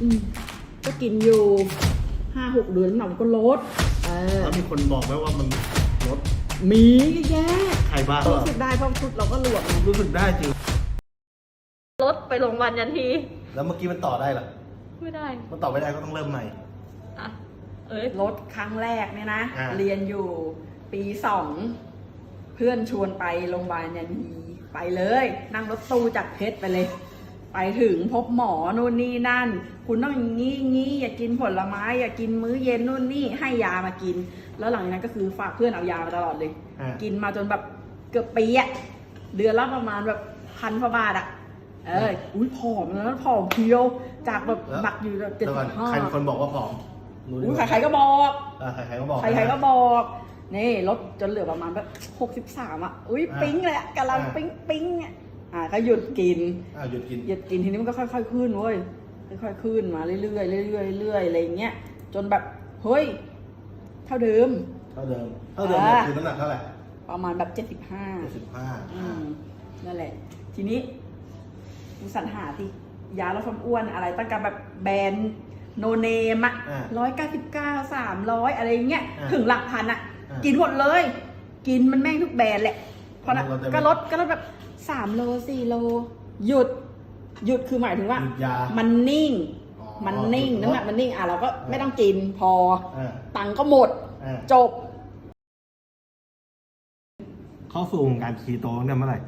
อืมก็กินอยู่ห้าหกเดือนหน่อยก็ลด เออ แล้วมีคนบอกไหมว่ามันลดมีแย่ใครบ้างรู้สึกได้เพราะชุดเราก็หลวมไงรู้สึกได้จริงรถไปโรงพยาบาลยันที แล้วเมื่อกี้มันต่อได้เหรอ ไม่ได้ มันต่อไม่ได้ก็ต้องเริ่มใหม่อะเอ้ยลดครั้งแรกเนี่ยนะ อ่า เรียนอยู่ปีสอง เพื่อนชวนไปโรงพยาบาลยันฮีไปเลย นั่งรถตู้จากเพชรไปเลย ไปถึงพบหมอนู่นนี่นั่น คุณต้องอย่างนี้งี้อย่ากินผลไม้อย่ากินมื้อเย็นนู่นนี่ให้ยามากิน แล้วหลังจากนั้นก็คือฝากเพื่อนเอายามาตลอดเลย อ่ากินมาจนแบบเกือบปีอะเดือนละประมาณแบบพันพบาทอะเอออุ้ยผอมแล้วผอมเพรียวจากแบบแล้ว หนักอยู่แบบเจ็ดแล้วสิก่อนบห้าใครเป็นคนบอกว่าผอมรู้ดิอุ้ยใครๆก็บอกอ่าใครๆก็บอก ใครๆก็บอก นี่ลดจนเหลือประมาณแบบหกสิบสามอะ อุ้ย อ่าปิ๊งเลยอะกำลังอ่า ปิ๊งปิ๊งเนี่ย อ่าก็หยุดกินอ่าหยุดกิน หยุดกินทีนี้มันก็ค่อย ๆ ขึ้นเว้ยค่อยๆขึ้นมาเรื่อยๆเรื่อยๆเรื่อยๆอะไรอย่างเงี้ยจนแบบเฮ้ยเท่าเดิม เท่าเดิม เท่าเดิมเนี่ยอ่าคือน้ำหนักเท่าไหร่ประมาณแบบเจ็ดสิบห้าเจ็ดสิบห้าอืมนั่นแหละ ทีนี้กูสรรหาที่ยาลดความอ้วนอะไรตั้งแต่แบบแบรนด์โนเนมอะอ่าร้อยเก้าสิบเก้าสามร้อยอะไรอย่างเงี้ยอ่าถึงหลักพันอะอ่ากิกินหมดเลย กินมันแม่งทุกแบรนด์แหละเพราะนะลดได้ไหมก็ลดก็ลดแบบ สามโลสี่โล หยุด หยุดคือหมายถึงว่า หยุดยามันนิ่ง อ๋อมันนิ่งหยุดลดน้ำหนักมันนิ่งอะเราก็อ่าไม่ต้องกินพออ่าตังค์ก็หมดอ่าจบ เข้าสู่วงการคีโตเนี่ยเมื่อไหร่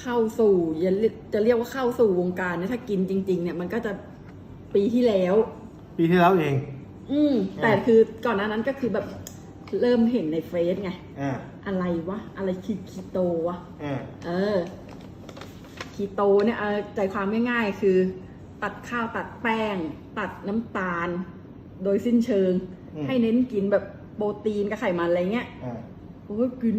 เข้าสู่อย่าเรียกจะเรียกว่าเข้าสู่วงการเนี่ยถ้ากินจริง ๆ เนี่ยมันก็จะปีที่แล้ว ปีที่แล้วเอง อืมแต่คือก่อนหน้านั้นก็คือแบบ เริ่มเห็นในเฟซไง อ่า อะไรวะ อะไรคือคีโตวะ อ่า เออ คีโตเนี่ยเอาใจความง่ายๆ คือ ตัดข้าวตัดแป้ง ตัดน้ำตาล โดยสิ้นเชิงให้เน้นกินแบบโปรตีนกับไขมันอะไรเงี้ย อ่า โอ้ยกิน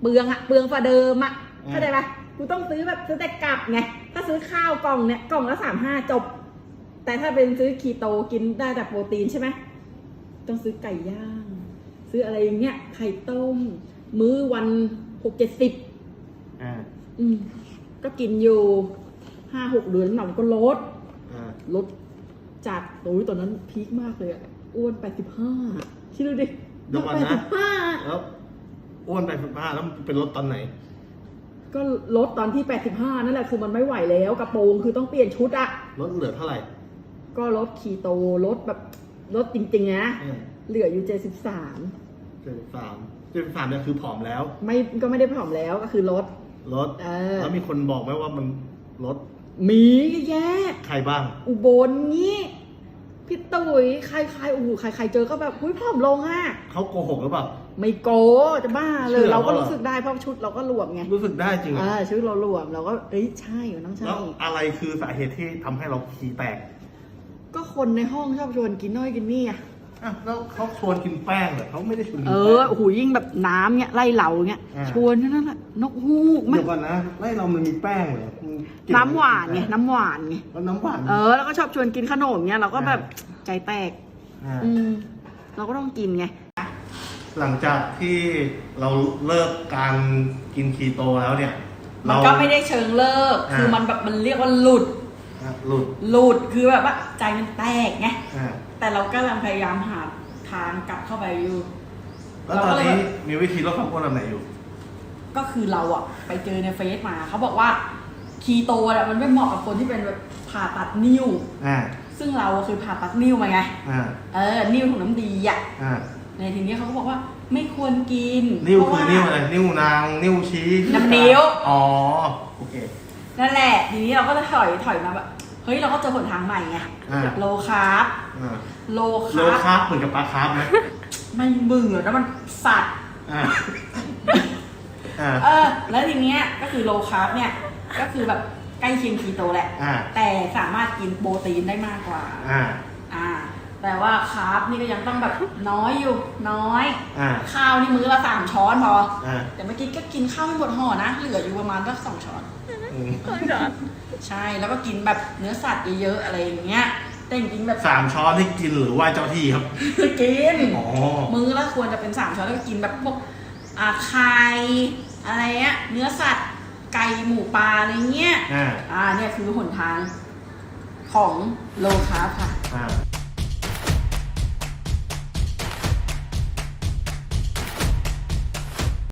เปลืองอะเปลืองฝ่าเดิมอะอืม เข้าใจปะกูต้องซื้อแบบซื้อแต่กลับไงถ้าซื้อข้าวกล่องเนี่ยกล่องละสามห้าจบ แต่ถ้าเป็นซื้อคีโตกินได้แต่โปรตีนใช่ไหมต้องซื้อไก่ย่าง ซื้ออะไรอย่างเงี้ยไข่ต้ม มื้อวันหกเจ็ดสิบอ่าอืมก็กินอยู่ห้าหกเดือนหน่อยก็ลด อ่าลดจากโอ้ยตอนนั้นพีคมากเลยอะอ้วนไปสิบห้าคิดดูดิเดี๋ยวก่อนไปนะสิบห้าแล้วอ้วนไปสิบห้าแล้วมันเป็นรถตอนไหน ก็ลดตอนที่แปดสิบห้านั่นแหละคือมันไม่ไหวแล้วกระโปรงคือต้องเปลี่ยนชุดอะรถเหลือเท่าไหร่ก็ลดคีโตลดแบบลดจริงๆนะ อืม เหลืออยู่เจ็ดสิบสามเจ็ดสิบสามเจ็ดสิบสามเนี่ยคือผอมแล้วไม่ก็ไม่ได้ผอมแล้วก็คือลดรถเออ แล้วมีคนบอกไหมว่ามันลดมีแย่ใครบ้าง อุบลงี้พี่ตุ๋ยใครๆโอ้โหใครๆเจอก็แบบอุ้ยผอมลงอะเขาโกหกหรือเปล่า ไม่โกจะบ้าเลเชื่ย อเราก็ว่ารู้รู้สึกได้เพราะชุดเราก็หลวมไงรู้สึกได้จริงเหรออ่าชุดเราหลวมเราก็เอ้ยใช่มันต้องใช่แล้วอะไรคือสาเหตุที่ทำให้เราขี้แตก ก็คนในห้องชอบชวนกินน้อยกินนี่อะ อะแล้วเขาชวนกินแป้งเหรอเขาไม่ได้ชวนกินเอแป้องโอ้โหยิ่งแบบน้ำเนี้ยไล่เหลาเนี้ยอ่า ชวนนั่นแหละนกฮูกไหมเดี๋ยวก่อนนะไล่เรามันมีแป้งเหรอมัเกี่ยน้ำหวานไงน้ำหวานไงแล้วน้ำหวานเออ แล้วก็ชอบชวนกินขนมเนี้ยเราก็แบบอ่าใจแตก อ่าอืม เราก็ต้องกินไง หลังจากที่เราเลิกการกินคีโตแล้วเนี่ย มันเราก็ไม่ได้เชิงเลิก อ่า คือมันแบบมันเรียกว่าหลุด อะหลุดหลุดคือแบบว่าใจมันแตกไง อ่า แต่เราก็กำลังพยายามหาทางกลับเข้าไปอยู่ แล้วตอนนี้มีวิธีลดความอ้วนแบบไหนอยู่ ก็คือเราอะไปเจอในเฟซมา เขาบอกว่าคีโตเนี่ยมันไม่เหมาะกับคนที่เป็นแบบผ่าตัดนิ้ว อ่า ซึ่งเราอะคือผ่าตัดนิ้วมาไง อ่า เออ นิ้วของน้ำดีอะอ่า ในทีนี้เขาก็บอกว่าไม่ควรกินนิ้วเพราะคือนิ้วอะไร นิ้วนาง นิ้วชี้น้ำนิ้ว อ๋อ โอเค นั่นแหละ ทีนี้เราก็จะถอยถอยมาแบบเฮ้ยเราก็เจอหนทางใหม่ไงอ่า โลคาร์บอ่าโลโลคาร์บคาร์บเหมือนกับปลาคาร์บไหมไม่เบื่อแล้วมันสัตว์ อ่าอ่าเออ แล้วทีเนี้ยก็คือโลคาร์บเนี่ย ก็คือแบบใกล้เคียงคีโตแหละ อ่าแต่สามารถกินโปรตีนได้มากกว่า อ่า อ่า แต่ว่าคาร์บนี่ก็ยังต้องแบบน้อยอยู่น้อย อ่า ข้าวนี่มื้อละสามช้อนพออ่าแต่เมื่อกี้ก็กินข้าวไม่หมดห่อนะเหลืออยู่ประมาณสักสองช้อน อืมใช่แล้วก็กินแบบเนื้อสัตว์เยอะๆอะไรอย่างเงี้ย แต่จริงๆแบบสามช้อนที่กินหรือไหว้เจ้าที่ครับจะกิน อ๋อ มื้อละควรจะเป็นสามช้อนแล้วก็กินแบบพวกอ่าไข่อะไรเงี้ยเนื้อสัตว์ไก่หมูปลาอะไรเงี้ยอ่า อ่าเนี่ยคือหนทางคของโลคาร์บค่ะ อ่า